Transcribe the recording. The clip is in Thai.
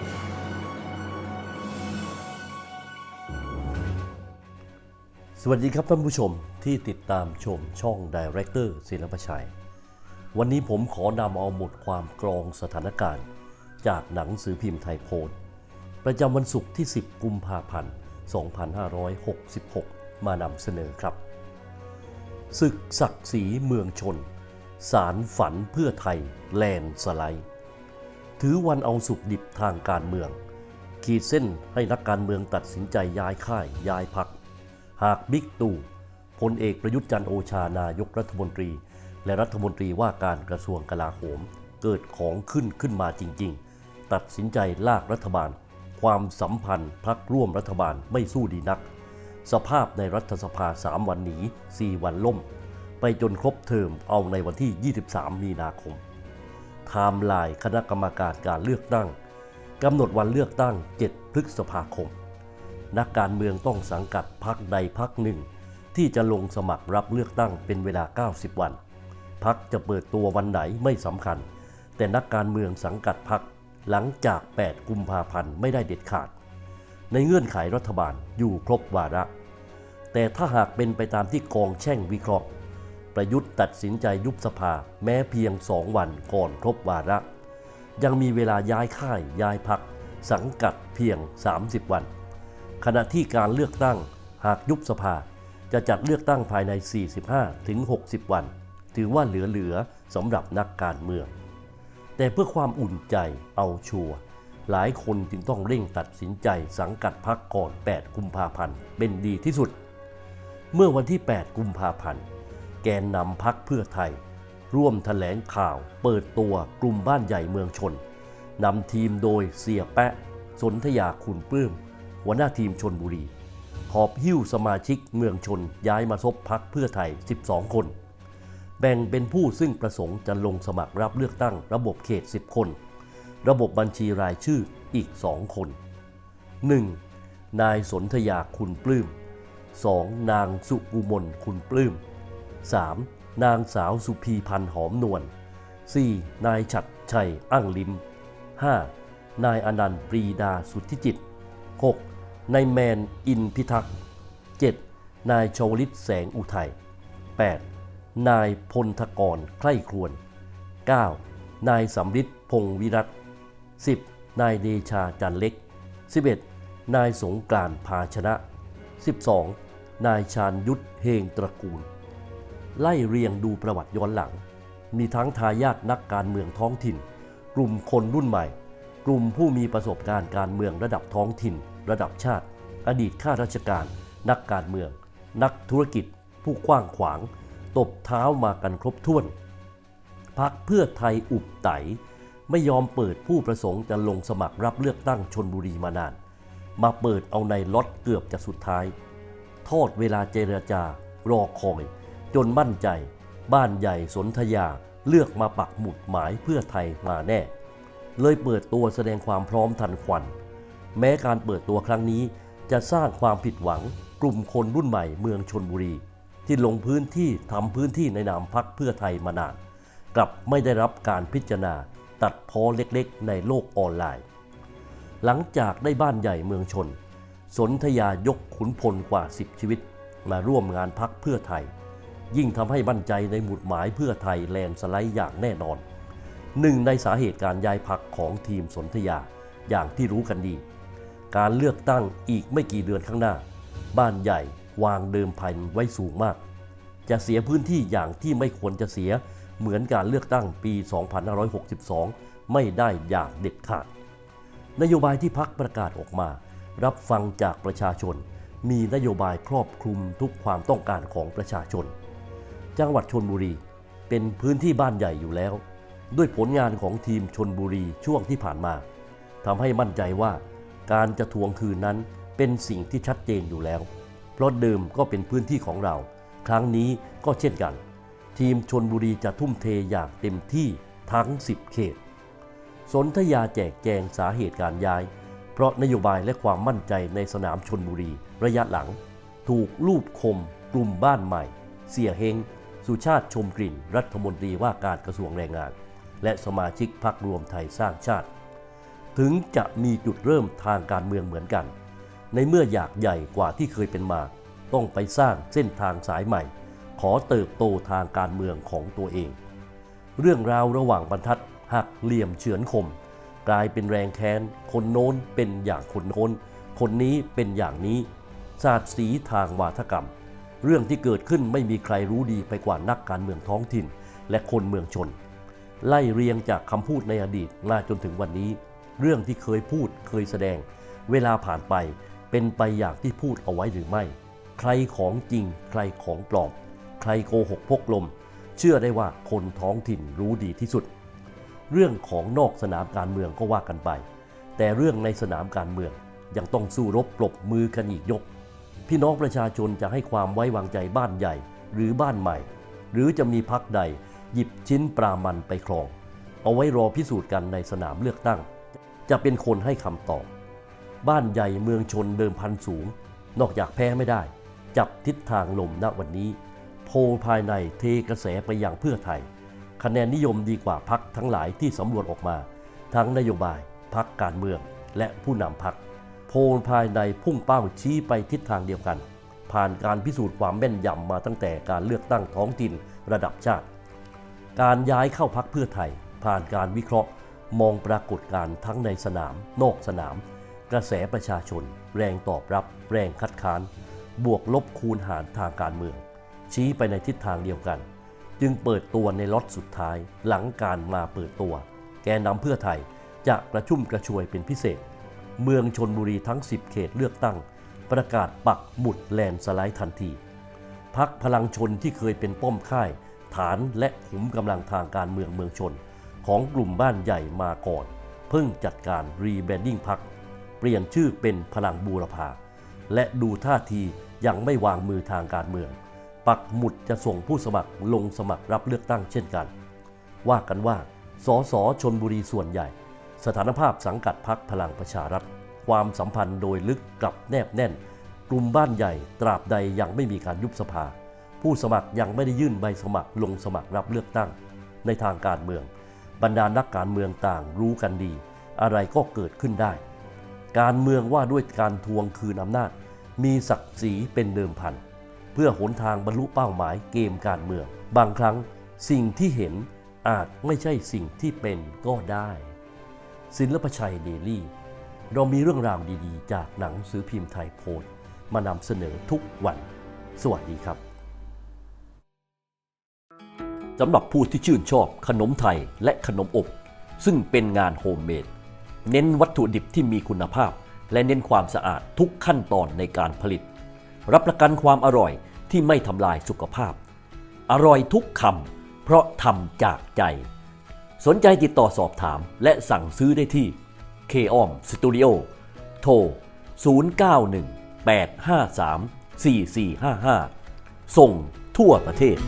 สวัสดีครับท่านผู้ชมที่ติดตามชมช่องดีเรคเตอร์ศิลปชัย วันนี้ผมขอนำเอาบทความกรองสถานการณ์ จากหนังสือพิมพ์ไทยโพลประจำวันศุกร์ที่ 10 กุมภาพันธ์ 2566 มานำเสนอครับ ศึกศักดิ์ศรีเมืองชน สารฝันเพื่อไทยแลนด์สไลด์ ถือวันเอาสุกดิบทางการเมือง ขีดเส้นให้นักการเมืองตัดสินใจย้ายค่ายย้ายพัก หากบิ๊กตู่พลเอกประยุทธ์จันโอชานายกรัฐมนตรี และรัฐมนตรีว่าการกระทรวงกลาโหม เกิดของขึ้นขึ้นมาจริง ๆ ตัดสินใจลากรัฐบาล ความสัมพันธ์พักร่วมรัฐบาลไม่สู้ดีนัก สภาพในรัฐสภา 3 วันหนี 4 วันล่ม ไปจนครบเทอมเอาในวันที่ 23 มีนาคม ไทม์ไลน์คณะกรรมการการเลือกตั้งกำหนดวันเลือกตั้ง 7 พฤษภาคม นักการเมืองต้องสังกัดพักใดพักหนึ่ง ที่จะลงสมัครรับเลือกตั้งเป็นเวลา 90 วันพักจะเปิดตัววันไหนไม่สำคัญ แต่นักการเมืองสังกัดพักหลังจาก 8 กุมภาพันธ์ไม่ได้เด็ดขาด ในเงื่อนไขรัฐบาลอยู่ครบวาระ แต่ถ้าหากเป็นไปตามที่กองแช่งวิเคราะห์ ประยุทธ์ตัดสินใจยุบสภาแม้เพียงสองวันก่อนครบวาระ ยังมีเวลาย้ายค่ายย้ายพัก สังกัดเพียง 30 วัน ขณะที่การเลือกตั้งหากยุบสภาจะจัดเลือกตั้งภายใน 45 ถึง 60 วัน ถือว่าเหลือๆสำหรับนักการเมือง แต่เพื่อความอุ่นใจเอาชัวร์หลายคนจึงต้องเร่งตัดสินใจสังกัดพักก่อน 8 กุมภาพันธ์ เป็นดีที่สุด เมื่อวันที่ 8 กุมภาพันธ์ แกนนำพักเพื่อไทย ร่วมแถลงข่าวเปิดตัวกลุ่มบ้านใหญ่เมืองชนนำทีมโดยเสียแปะ สนธยาคุณปลื้มหัวหน้าทีมชนบุรี หอบหิ้วสมาชิกเมืองชนย้ายมาซบพักเพื่อไทย 12 คน แบ่งเป็นผู้ซึ่งประสงค์จะลงสมัครรับเลือกตั้งระบบเขต 10 คน ระบบบัญชีรายชื่ออีก 2 คน 1. นายสนธยาคุณปลื้ม 2. นางสุกุมลคุณปลื้ม 3. นางสาวสุพีพันธ์หอมนวล 4. นายฉัดชัยอ้างลิม 5. นายอนันต์ปรีดาสุทธิจิต 6. นายแมนอินพิทักษ์ 7. นายชวลิตแสงอุทัย 8. นายพลทกรใคร่ครวน 9. นายสำริดพงศ์วิรัต 10. นายเดชาจันเล็ก 11. นายสงกรานต์ภาชนะ 12. นายชาญยุทธเฮงตระกูล ไล่เรียงดูประวัติย้อนหลัง มีทั้งทายาทนักการเมืองท้องถิ่น กลุ่มคนรุ่นใหม่ กลุ่มผู้มีประสบการณ์การเมืองระดับท้องถิ่น ระดับชาติ อดีตข้าราชการ นักการเมือง นักธุรกิจ ผู้กว้างขวาง ตบเท้ามากันครบถ้วนพักเพื่อไทยอุบไตไม่ยอมเปิดผู้ประสงค์จะลงสมัครรับเลือกตั้งชนบุรีมานาน มาเปิดเอาในล็อตเกือบจะสุดท้าย ทอดเวลาเจรจารอคอย จนมั่นใจ บ้านใหญ่สนธยาเลือกมาปักหมุดหมายเพื่อไทยมาแน่ เลยเปิดตัวแสดงความพร้อมทันควัน แม้การเปิดตัวครั้งนี้จะสร้างความผิดหวังกลุ่มคนรุ่นใหม่เมืองชนบุรี ที่ลงพื้นที่ทำพื้นที่ในนามพักเพื่อไทยมานาน กลับไม่ได้รับการพิจารณาตัดพ้อเล็กๆ ในโลกออนไลน์ หลังจากได้บ้านใหญ่เมืองชน สนธยายกขุนพลกว่า 10 ชีวิต มาร่วมงานพักเพื่อไทย ยิ่งทำให้มั่นใจในหมุดหมายเพื่อไทยแลนด์สไลด์อย่างแน่นอน หนึ่งในสาเหตุการย้ายพักของทีมสนธยาอย่างที่รู้กันดี การเลือกตั้งอีกไม่กี่เดือนข้างหน้า บ้านใหญ่วางเดิมพันไว้สูงมาก จะเสียพื้นที่อย่างที่ไม่ควรจะเสียเหมือนการเลือกตั้งปี 2562 ไม่ได้อย่างเด็ดขาด นโยบายที่พักประกาศออกมา รับฟังจากประชาชน มีนโยบายครอบคลุมทุกความต้องการของประชาชน จังหวัดชนบุรี เป็นพื้นที่บ้านใหญ่อยู่แล้ว ด้วยผลงานของทีมชนบุรีช่วงที่ผ่านมาทำให้มั่นใจว่าการจะทวงคืนนั้นเป็นสิ่งที่ชัดเจนอยู่แล้ว เพราะเดิมก็เป็นพื้นที่ของเรา ครั้งนี้ก็เช่นกัน ทีมชนบุรีจะทุ่มเทอย่างเต็มที่ทั้ง 10 เขต สนธยาแจกแจงสาเหตุการย้าย เพราะนโยบายและความมั่นใจในสนามชนบุรีระยะหลัง ถูกลูบคมกลุ่มบ้านใหม่ เสียเฮง สุชาติชมกลิ่น รัฐมนตรีว่าการกระทรวงแรงงาน และสมาชิกพรรครวมไทยสร้างชาติ ถึงจะมีจุดเริ่มทางการเมืองเหมือนกัน ในเมื่ออยากใหญ่กว่าที่เคยเป็นมา ต้องไปสร้างเส้นทางสายใหม่ ขอเติบโตทางการเมืองของตัวเอง เรื่องราวระหว่างบรรทัดหักเหลี่ยมเฉือนคม กลายเป็นแรงแค้น คนโน้นเป็นอย่างคนโน้นคนนี้เป็นอย่างนี้ศาสตร์สีทางวาทกรรม เรื่องที่เกิดขึ้นไม่มีใครรู้ดีไปกว่านักการเมืองท้องถิ่น และคนเมืองชน ไล่เรียงจากคำพูดในอดีตมาจนถึงวันนี้ เรื่องที่เคยพูดเคยแสดง เวลาผ่านไปเป็นไปอย่างที่พูดเอาไว้หรือไม่ ใครของจริง ใครของปลอม ใครโกหกพกลม เชื่อได้ว่าคนท้องถิ่นรู้ดีที่สุด เรื่องของนอกสนามการเมืองก็ว่ากันไป แต่เรื่องในสนามการเมืองยังต้องสู้รบปรบมือกันอีกยก พี่น้องประชาชนจะให้ความไว้วางใจบ้านใหญ่ หรือบ้านใหม่ หรือจะมีพักใด หยิบชิ้นปลามันไปครอง เอาไว้รอพิสูจน์กันในสนามเลือกตั้ง จะเป็นคนให้คำตอบ บ้านใหญ่เมืองชนเดิมพันสูง นอกจากแพ้ไม่ได้ จับทิศทางลมณวันนี้ โพลภายในเทกระแสไปอยังเพื่อไทย คะแนนนิยมดีกว่าพักทั้งหลายที่สำรวจออกมา ทั้งนโยบายพักการเมืองและผู้นำพัก โพลภายในพุ่งเป้าชี้ไปทิศทางเดียวกัน ผ่านการพิสูจน์ความแม่นยำมาตั้งแต่การเลือกตั้งท้องถิ่นระดับชาติ การย้ายเข้าพักเพื่อไทย ผ่านการวิเคราะห์ มองปรากฏการ์ทั้งในสนาม นอกสนาม กระแสประชาชน แรงตอบรับ แรงคัดค้าน บวกลบคูณหารทางการเมือง ชี้ไปในทิศทางเดียวกัน จึงเปิดตัวในล็อตสุดท้ายหลังการมาเปิดตัว แกนนำเพื่อไทยจะกระชุ่มกระชวยเป็นพิเศษ เมืองชนบุรีทั้ง 10 เขตเลือกตั้ง ประกาศปักหมุดแลนสไลด์ทันทีพักพลังชนที่เคยเป็นป้อมค่าย ฐานและขุมกำลังทางการเมืองเมืองชน ของกลุ่มบ้านใหญ่มาก่อน เพิ่งจัดการรีแบรนดิ้งพัก เปลี่ยนชื่อเป็นพลังบูรพาและดูท่าทียังไม่วางมือทางการเมือง ปักหมุดจะส่งผู้สมัครลงสมัครรับเลือกตั้งเช่นกัน ว่ากันว่าสสชนบุรีส่วนใหญ่ สถานภาพสังกัดพักพลังประชารัฐ ความสัมพันธ์โดยลึกกลับแนบแน่น กลุ่มบ้านใหญ่ตราบใดยังไม่มีการยุบสภา ผู้สมัครยังไม่ได้ยื่นใบสมัครลงสมัครรับเลือกตั้ง ในทางการเมือง บรรดานักการเมืองต่างรู้กันดี อะไรก็เกิดขึ้นได้ การเมืองว่าด้วยการทวงคืนอำนาจ มีศักดิ์ศรีเป็นเดิมพัน เพื่อหนทางบรรลุเป้าหมายเกมการเมือง บางครั้งสิ่งที่เห็นอาจไม่ใช่สิ่งที่เป็นก็ได้ ศิลปชัยเดลี่ เรามีเรื่องราวดีๆ จากหนังสือพิมพ์ไทยโพสต์มานำเสนอทุกวัน สวัสดีครับสำหรับผู้ที่ชื่นชอบขนมไทยและขนมอบ ซึ่งเป็นงานโฮมเมดเน้นวัตถุดิบที่มีคุณภาพ และเน้นความสะอาดทุกขั้นตอนในการผลิต รับประกันความอร่อยที่ไม่ทำลายสุขภาพ อร่อยทุกคำเพราะทำจากใจ สนใจติดต่อสอบถามและสั่งซื้อได้ที่ k o m Studio โทร 091 853 4455 ส่งทั่วประเทศ